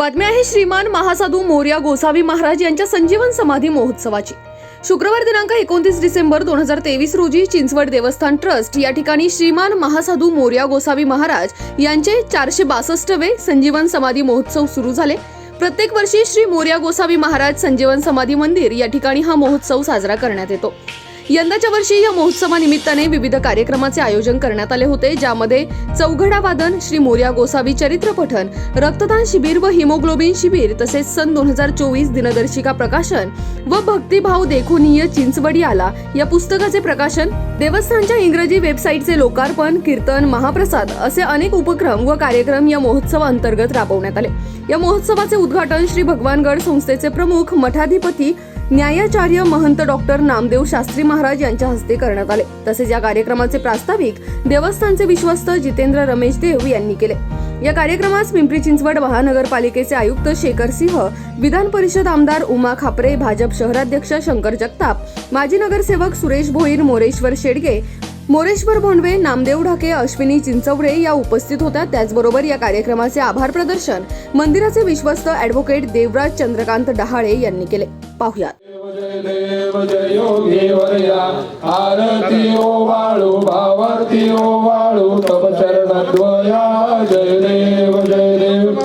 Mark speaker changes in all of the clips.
Speaker 1: बातमी आहे श्रीमान महासाधू मोर्या गोसावी महाराज यांच्या संजीवन समाधी महोत्सवाची. शुक्रवार दिनांक एकोणतीस डिसेंबर दोन हजार तेवीस रोजी चिंचवड देवस्थान ट्रस्ट या ठिकाणी श्रीमान महासाधू मोर्या गोसावी महाराज यांचे चारशे बासष्टवे संजीवन समाधी महोत्सव सुरू झाले. प्रत्येक वर्षी श्री मोर्या गोसावी महाराज संजीवन समाधी मंदिर या ठिकाणी हा महोत्सव साजरा करण्यात येतो. यंदाच्या वर्षी या महोत्सवानिमित्ताने विविध कार्यक्रमाचे आयोजन करण्यात आले होते ज्यामध्ये चौघडा वादन श्री मोर्या गोसावी चरित्र पठन रक्तदान शिबिर व हिमोग्लोबिन शिबिर तसेच सन दोन हजार चोवीस दिनदर्शिका प्रकाशन व भक्तिभाव देखोनीय चिंचवडी आला या पुस्तकाचे प्रकाशन देवस्थानच्या इंग्रजी वेबसाईटचे लोकार्पण कीर्तन महाप्रसाद असे अनेक उपक्रम व कार्यक्रम या महोत्सवा अंतर्गत राबवण्यात आले. या महोत्सवाचे उद्घाटन श्री भगवानगड संस्थेचे प्रमुख मठाधिपती न्यायाचार्य महंत डॉक्टर नामदेव शास्त्री महाराज यांच्या हस्ते करण्यात आले. तसेच या कार्यक्रमाचे प्रास्ताविक देवस्थानचे विश्वस्त जितेंद्र रमेश देव यांनी केले. या कार्यक्रमास पिंपरी चिंचवड महानगरपालिकेचे आयुक्त शेखर सिंह विधान परिषद आमदार उमा खापरे भाजप शहराध्यक्ष शंकर जगताप माजी नगरसेवक सुरेश भोईर मोरेश्वर शेडगे मोरेश्वर भोंडवे नामदेव ढाके अश्विनी चिंचवडे या उपस्थित होत्या. त्याचबरोबर या कार्यक्रमाचे आभार प्रदर्शन मंदिराचे विश्वस्त ॲडव्होकेट देवराज चंद्रकांत डहाळे यांनी केले. पाहुयात.
Speaker 2: देव जय योगी वर्या आरती ओ वाळू भावार्थी ओ वाळू तव चरणद्वया जय देव. जय देव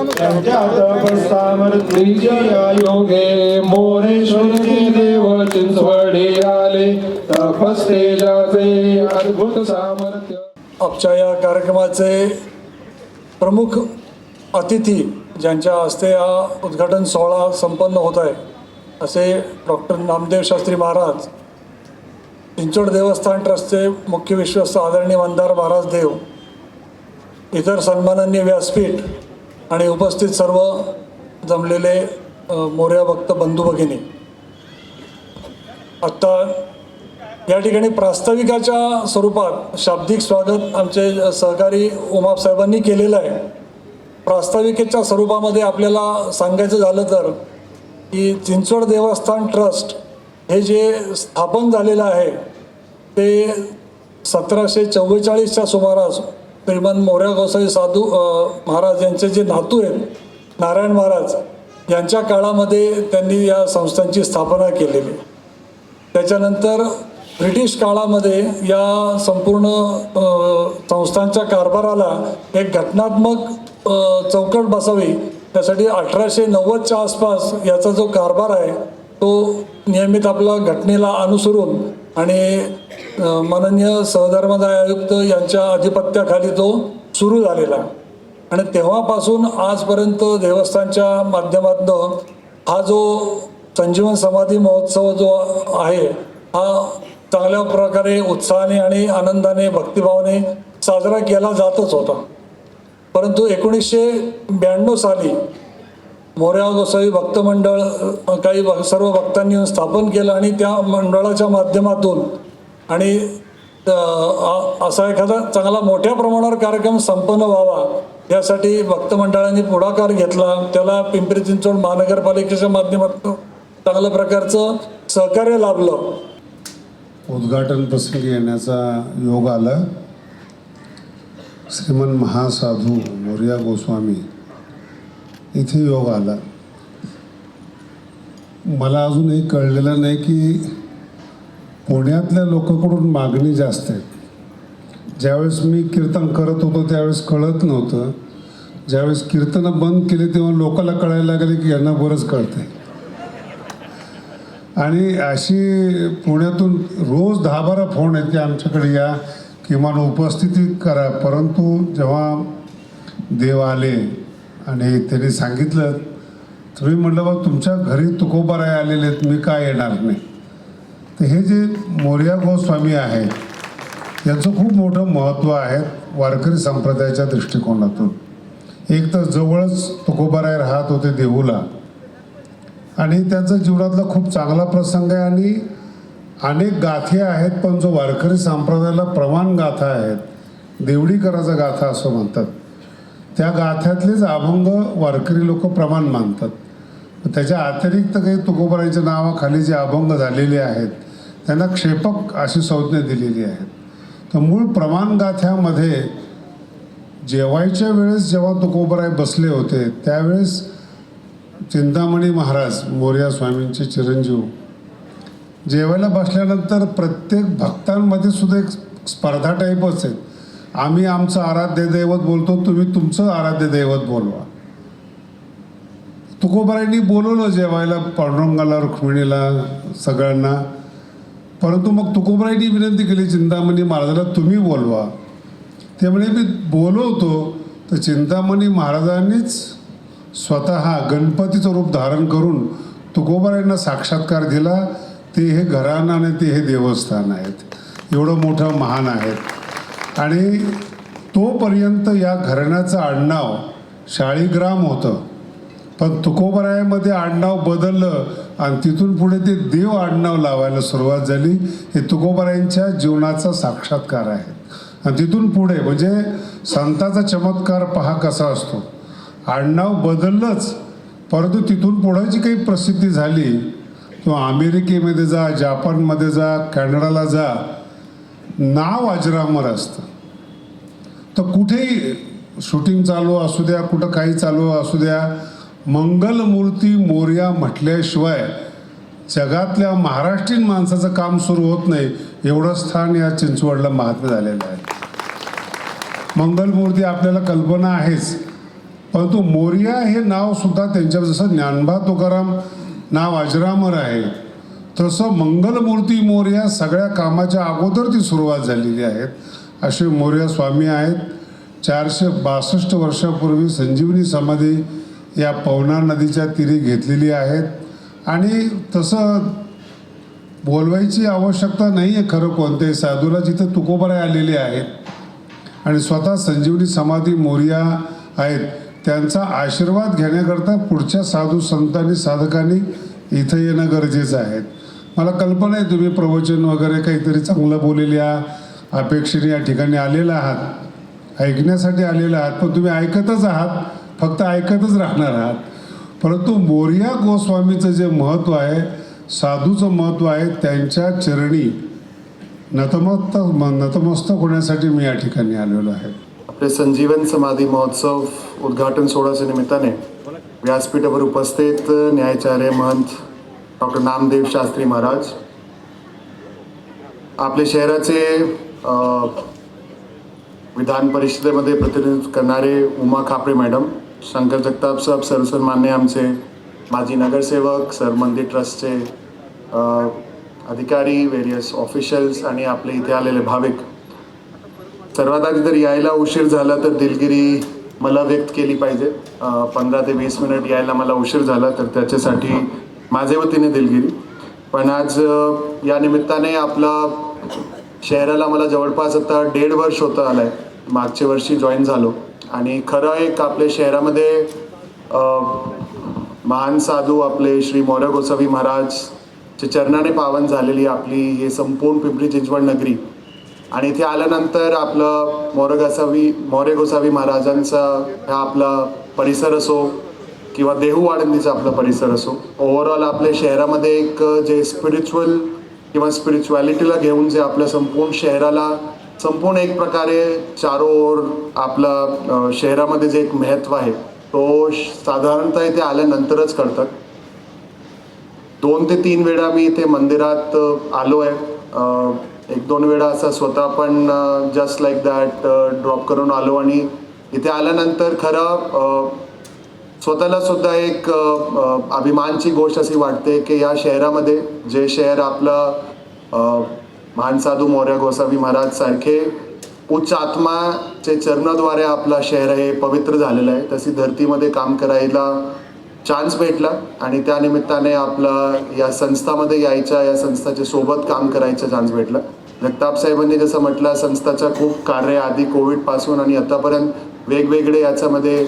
Speaker 3: सामर्थ्य
Speaker 2: योगे मोरेश्वरी देव चिंचवडी आले. तपस्तेजाचे अद्भुत सामर्थ्य.
Speaker 3: आमच्या या कार्यक्रमाचे प्रमुख अतिथी ज्यांच्या हस्ते हा उद्घाटन सोहळा संपन्न होत आहे. असे डॉक्टर नामदेव शास्त्री महाराज चिंचोड देवस्थान ट्रस्टचे मुख्य विश्वस्त आदरणीय मंदार महाराज देव इतर सन्माननीय व्यासपीठ आणि उपस्थित सर्व जमलेले मोर्या भक्त बंधू भगिनी. आत्ता या ठिकाणी प्रास्ताविकाच्या स्वरूपात शाब्दिक स्वागत आमचे सहकारी उमापसाहेबांनी केलेलं आहे. प्रास्ताविकेच्या स्वरूपामध्ये आपल्याला सांगायचं झालं तर की चिंचवड देवस्थान ट्रस्ट हे जे स्थापन झालेलं आहे ते सतराशे चव्वेचाळीसच्या सुमारास श्रीमंत मोर्या गोसाई साधू महाराज यांचे जे नातू आहेत नारायण महाराज यांच्या काळामध्ये त्यांनी या संस्थांची स्थापना केलेली. त्याच्यानंतर ब्रिटिश काळामध्ये या संपूर्ण संस्थांच्या कारभाराला एक घटनात्मक चौकट बसावी त्यासाठी अठराशे नव्वदच्या आसपास याचा जो कारभार आहे तो नियमित आपला घटनेला अनुसरून आणि माननीय सहधर्मदाय आयुक्त यांच्या अधिपत्याखाली तो सुरू झालेला. आणि तेव्हापासून आजपर्यंत देवस्थानच्या माध्यमातून हा जो संजीवन समाधी महोत्सव जो आहे हा चांगल्या प्रकारे उत्साहाने आणि आनंदाने भक्तिभावाने साजरा केला जातच होता. परंतु एकोणीसशे ब्याण्णव साली मोरेगाव गोसावी भक्त मंडळ काही भ- सर्व भक्तांनी येऊन स्थापन केलं आणि त्या मंडळाच्या माध्यमातून आणि असा एखादा चांगला मोठ्या प्रमाणावर कार्यक्रम संपन्न व्हावा यासाठी भक्त मंडळांनी पुढाकार घेतला. त्याला पिंपरी चिंचवड महानगरपालिकेच्या माध्यमातून चांगल्या प्रकारचं सहकार्य लाभलं.
Speaker 4: उद्घाटन प्रसंगी येण्याचा योग आला. श्रीमन महासाधू मोर्या गोस्वामी इथे योग आला. मला अजूनही कळलेलं नाही की पुण्यातल्या लोकांकडून मागणी जास्त आहे. ज्यावेळेस मी कीर्तन करत होतो त्यावेळेस कळत नव्हतं. ज्यावेळेस कीर्तनं बंद केली तेव्हा लोकांना कळायला लागले की यांना बरंच कळते आणि अशी पुण्यातून रोज दहा बारा फोन आहेत की आमच्याकडे या किमान उपस्थिती करा परंतु जेव्हा देव आले आणि त्यांनी सांगितलं तुम्ही म्हटलं बा तुमच्या घरी तुकोबाराय आलेले आहेत मी काय येणार नाही. तर हे जे मोर्या गोस्वामी आहे यांचं खूप मोठं महत्त्व आहे वारकरी संप्रदायाच्या दृष्टिकोनातून. एक तर जवळच तुकोबाराय राहत होते देहूला. आणि त्यांचा जीवनातला खूप चांगला प्रसंग आहे आणि अनेक गाथे आहेत पण जो वारकरी संप्रदायाला प्रमाण गाथा आहेत देवडीकराचा गाथा असं म्हणतात. त्या गाथ्यातलेच अभंग वारकरी लोक प्रमाण मानतात. त्याच्या अतिरिक्त काही तुकोबरायांच्या नावाखाली जे अभंग झालेले आहेत त्यांना क्षेपक अशी संज्ञा दिलेली आहे तर मूळ प्रमाण गाथ्यामध्ये जेवायच्या वेळेस जेव्हा तुकोबराय बसले होते त्यावेळेस चिंतामणी महाराज मोर्या स्वामींचे चिरंजीव जेवायला बसल्यानंतर प्रत्येक भक्तांमध्ये सुद्धा एक स्पर्धा टाईपच आहे. आम्ही आमचं आराध्य दैवत बोलतो तुम्ही तुमचं आराध्य दैवत बोलवा. तुकोबारायांनी बोलवलं जेवायला पांडुरंगाला रुक्मिणीला सगळ्यांना. परंतु मग तुकोबारायांनी विनंती केली चिंतामणी महाराजाला तुम्ही बोलवा. त्यामुळे मी बोलवतो तर चिंतामणी महाराजांनीच स्वतः गणपतीचं रूप धारण करून तुकोबारायांना साक्षात्कार दिला. ते हे घराणं आणि ते हे देवस्थान आहेत. एवढं मोठं महान आहेत. आणि तोपर्यंत या घराण्याचं आडनाव शाळीग्राम होतं. पण तुकोबरायामध्ये आडनाव बदललं आणि तिथून पुढे ते देव आडनाव लावायला सुरुवात झाली. हे तुकोबरायांच्या जीवनाचा साक्षात्कार आहे. आणि तिथून पुढे म्हणजे संताचा चमत्कार पहा कसा असतो. आडनाव बदललंच परंतु तिथून पुढे जी काही प्रसिद्धी झाली किंवा अमेरिकेमध्ये जा जापानमध्ये जा कॅनडाला जा. नाव अजरामर असतं. तर कुठेही शूटिंग चालू असू द्या कुठं काही चालू असू द्या मंगलमूर्ती मोर्या म्हटल्याशिवाय जगातल्या महाराष्ट्रीयन माणसाचं काम सुरू होत नाही एवढं स्थान या चिंचवडला महात्म्य झालेलं आहे. मंगलमूर्ती आपल्याला कल्पना आहेच. परंतु मोर्या हे नाव सुद्धा त्यांच्या जसं ज्ञानबा तुकाराम नाव अजरामर आहे. तसं मंगलमूर्ती मोर्या सगळ्या कामाच्या अगोदर ती सुरुवात झालेली आहेत. असे मोर्या स्वामी आहेत. चारशे बासष्ट वर्षापूर्वी संजीवनी समाधी या पवना नदीच्या तीरी घेतलेली आहेत. आणि तसं बोलवायची आवश्यकता नाही आहे खरं कोणत्याही साधूला. जिथं तुकोबराय आलेले आहेत. आणि स्वतः संजीवनी समाधी मोर्या आहेत. त्यांचा आशीर्वाद घेण्याकरता पुढच्या साधू संतांनी साधकांनी इथं येणं गरजेचं आहे. मला कल्पना आहे तुम्ही प्रवचन वगैरे काहीतरी चांगलं बोललेल्या अपेक्षेने या ठिकाणी आलेला आहात. ऐकण्यासाठी आलेला आहात पण तुम्ही ऐकतच आहात फक्त ऐकतच राहणार आहात. परंतु मोर्या गोस्वामीचं जे महत्त्व आहे साधूचं महत्त्व आहे त्यांच्या चरणी नतमस्तक नतमस्तक होण्यासाठी मी या ठिकाणी आलेलो आहे.
Speaker 5: आपले संजीवन समाधी महोत्सव उद्घाटन सोहळ्याच्या निमित्ताने व्यासपीठावर उपस्थित न्यायाचार्य महंत डॉक्टर नामदेव शास्त्री महाराज आपले शहराचे विधान परिषदेमध्ये प्रतिनिधित्व करणारे उमा खापरे मॅडम शंकर जगताप साहेब सर्वसन्मान्य आमचे माजी नगरसेवक सर मंदिर ट्रस्टचे अधिकारी वेरियस ऑफिशियल्स आणि आपले इथे आलेले भाविक सर्वात आधी तर यायला उशीर झाला तर दिलगिरी मला व्यक्त केली पाहिजे. पंधरा ते वीस मिनिट यायला मला उशीर झाला तर त्याच्यासाठी माझ्या वतीने दिलगिरी. पण आज या निमित्ताने आपला शहराला मला जवळपास आता डेड वर्ष होतं आलं आहे मागच्या वर्षी जॉईन झालो. आणि खरं एक आपल्या शहरामध्ये महान साधू आपले श्री मोर्य गोसावी महाराज चे चरणाने पावन झालेली आपली हे संपूर्ण पिंपरी चिंचवड नगरी आणि इथे आल्यानंतर आपलं मोरे गोसावी मोरे गोसावी महाराजांचा हा आपला परिसर असो किंवा देहू आळंदीचा आपला परिसर असो ओव्हरऑल आपल्या शहरामध्ये एक जे स्पिरिच्युअल किंवा स्पिरिच्युअलिटीला घेऊन जे आपल्या संपूर्ण शहराला संपूर्ण एक प्रकारे चारो ओर आपला शहरामध्ये जे एक महत्त्व आहे तो श- साधारणतः इथे आल्यानंतरच कळतात दोन ते तीन वेळा मी इथे मंदिरात आलो आहे एक दोन वेळा असं स्वतः पण जस्ट लाईक दॅट ड्रॉप करून आलो आणि इथे आल्यानंतर खरं स्वतःला सुद्धा एक अभिमानची गोष्ट अशी वाटते की या शहरामध्ये जे शहर आपलं महानसाधू मौर्य मोर्या गोसावी महाराज सारखे उच्च आत्माचे चरणाद्वारे आपला शहर हे पवित्र झालेलं आहे. तशी धरतीमध्ये काम करायला चान्स भेटला आणि त्या निमित्ताने आपला या संस्थामध्ये यायच्या या संस्थाच्या सोबत काम करायचा चान्स भेटला. जगताप साहेबांनी जसं म्हटलं संस्थाचं खूप कार्य आधी कोविडपासून आणि आतापर्यंत वेगवेगळे याच्यामध्ये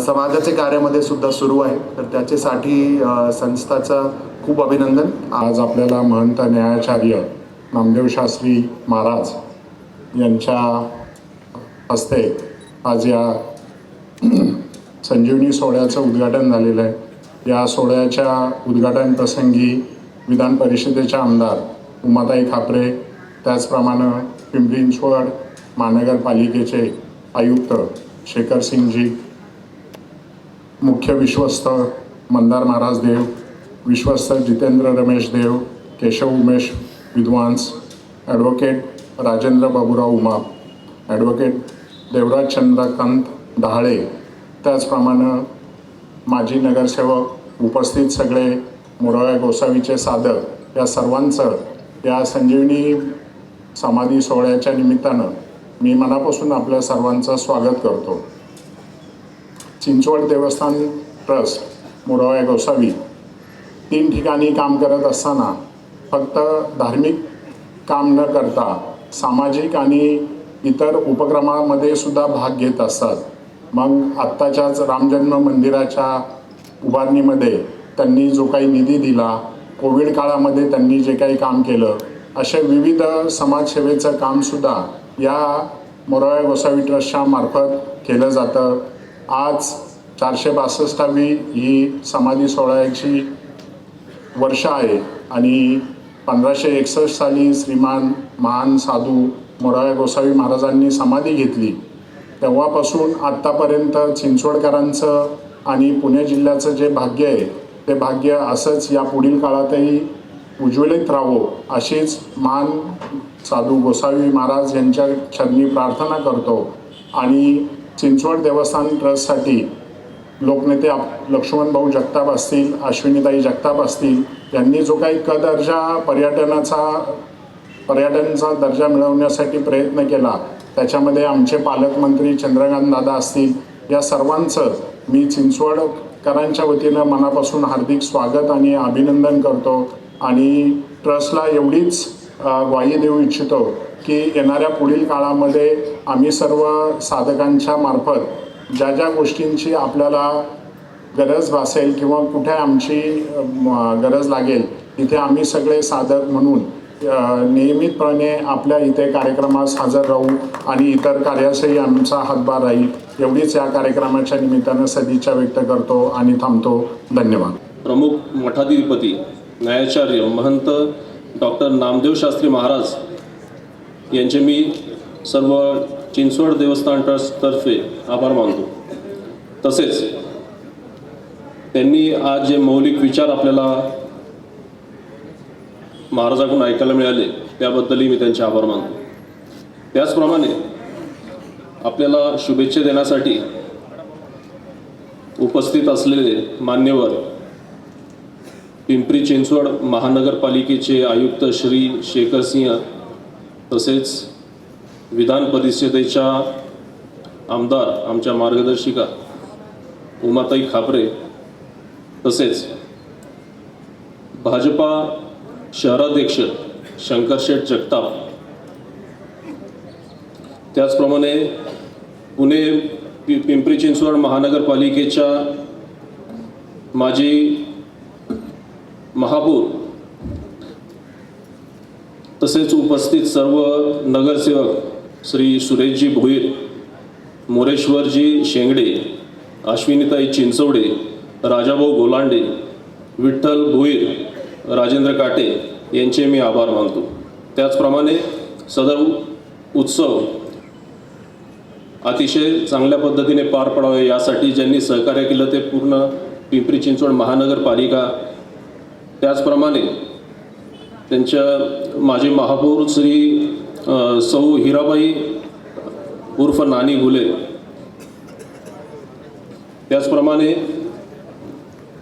Speaker 5: समाजाचे कार्यामध्ये सुद्धा सुरू आहे. तर त्याच्यासाठी संस्थाचं खूप अभिनंदन.
Speaker 6: आज आपल्याला महंत न्यायाचार्य नामदेव शास्त्री महाराज यांच्या हस्ते आज या संजीवनी सोहळ्याचं उद्घाटन झालेलं आहे. या सोहळ्याच्या उद्घाटन प्रसंगी विधान परिषदेच्या आमदार उमाताई खापरे त्याचप्रमाणे पिंपरी चिंचवड महानगरपालिकेचे आयुक्त शेखर सिंगजी मुख्य विश्वस्त मंदार महाराज देव विश्वस्त जितेंद्र रमेश देव केशव उमेश विद्वांस ॲडव्होकेट राजेंद्र बाबूराव उमाप ॲडव्होकेट देवराज चंद्रकांत डहाळे त्याचप्रमाणे माजी नगरसेवक उपस्थित सगळे मोराळ्या गोसावीचे साधक या सर्वांचं या संजीवनी समाधी सोहळ्याच्या निमित्तानं मी मनापासून आपल्या सर्वांचं स्वागत करतो. चिंचवड देवस्थान ट्रस्ट मोराळ्या गोसावी तीन ठिकाणी काम करत असताना फक्त धार्मिक काम न करता सामाजिक आणि इतर उपक्रमामध्ये सुद्धा भाग घेत असतात. मग आत्ताच्याच रामजन्म मंदिराच्या उभारणीमध्ये त्यांनी जो काही निधी दिला कोविड काळामध्ये त्यांनी जे काही काम केलं असे विविध समाजसेवेचं कामसुद्धा या मोराळे गोसावी ट्रस्टच्या मार्फत केलं जातं. आज चारशे बासष्टावी ही समाधी सोहळ्याची वर्ष आहे आणि पंधराशे एकसष्ट साली श्रीमान महान साधू मोराळे गोसावी महाराजांनी समाधी घेतली. तेव्हापासून आत्तापर्यंत चिंचवडकरांचं आणि पुणे जिल्ह्याचं जे भाग्य आहे ते भाग्य असंच या पुढील काळातही उज्ज्वलित राहावं अशीच मान साधू गोसावी महाराज यांच्या चरणी प्रार्थना करतो. आणि चिंचवड देवस्थान ट्रस्टसाठी लोकनेते आप लक्ष्मणभाऊ जगताप असतील अश्विनीताई जगताप असतील यांनी जो काही क दर्जा पर्यटनाचा पर्यटनाचा दर्जा मिळवण्यासाठी प्रयत्न केला त्याच्यामध्ये आमचे पालकमंत्री चंद्रकांत दादा असतील या सर्वांचं मी चिंचवडकरांच्या वतीनं मनापासून हार्दिक स्वागत आणि अभिनंदन करतो. आणि ट्रस्टला एवढीच ग्वाही देऊ इच्छितो की येणाऱ्या पुढील काळामध्ये आम्ही सर्व साधकांच्या मार्फत ज्या ज्या गोष्टींची आपल्याला गरज भासेल किंवा कुठे आमची गरज लागेल तिथे आम्ही सगळे साधक म्हणून नियमितपणे आपल्या इथे कार्यक्रमास हजर राहू आणि इतर कार्यासही आमचा हातभार राहील एवढीच या कार्यक्रमाच्या निमित्तानं सदिच्छा व्यक्त करतो आणि थांबतो. धन्यवाद.
Speaker 7: प्रमुख मठाधिपती न्यायाचार्य महंत डॉक्टर नामदेव शास्त्री महाराज यांचे मी सर्व चिंचवड देवस्थान ट्रस्टतर्फे आभार मानतो. तसेच त्यांनी आज जे मौलिक विचार आपल्याला महाराजाकडून ऐकायला मिळाले त्याबद्दलही मी त्यांचे आभार मानतो. त्याचप्रमाणे आपल्याला शुभेच्छा देण्यासाठी उपस्थित असलेले मान्यवर पिंपरी चिंचवड महानगरपालिकेचे आयुक्त श्री शेखर सिंह तसेच विधान परिषदेच्या आमदार आमच्या मार्गदर्शिका उमाताई खापरे तसेच भाजपा शहराध्यक्ष शंकरशेठ जगताप. त्याचप्रमाणे पुणे पि पिंपरी चिंचवड महानगरपालिकेच्या माजी महापौर तसेच उपस्थित सर्व नगरसेवक श्री सुरेशजी भोईर मोरेश्वरजी शेंगडे अश्विनीताई चिंचवडे राजाभाऊ गोलांडे विठ्ठल भोईर राजेंद्र काटे यांचे मी आभार मानतो. त्याचप्रमाणे सदर उत्सव अतिशय चांगल्या पद्धतीने पार पडावे यासाठी ज्यांनी सहकार्य केलं ते पूर्ण पिंपरी चिंचवड महानगरपालिका. त्याचप्रमाणे त्यांच्या माजी महापौर श्री सौ हिराबाई उर्फ नानी घुले. त्याचप्रमाणे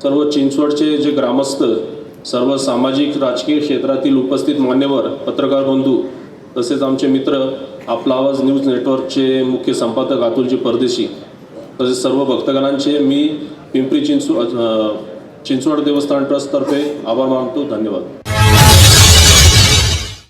Speaker 7: सर्व चिंचवडचे जे ग्रामस्थ सर्व सामाजिक राजकीय क्षेत्रातील उपस्थित मान्यवर पत्रकार बंधू तसेच आमचे मित्र आपला आवाज न्यूज नेटवर्कचे मुख्य संपादक अतुलजी परदेशी तसेच सर्व भक्तगणांचे मी पिंपरी चिंचवड चिंचवड देवस्थान ट्रस्टतर्फे आभार मानतो. धन्यवाद.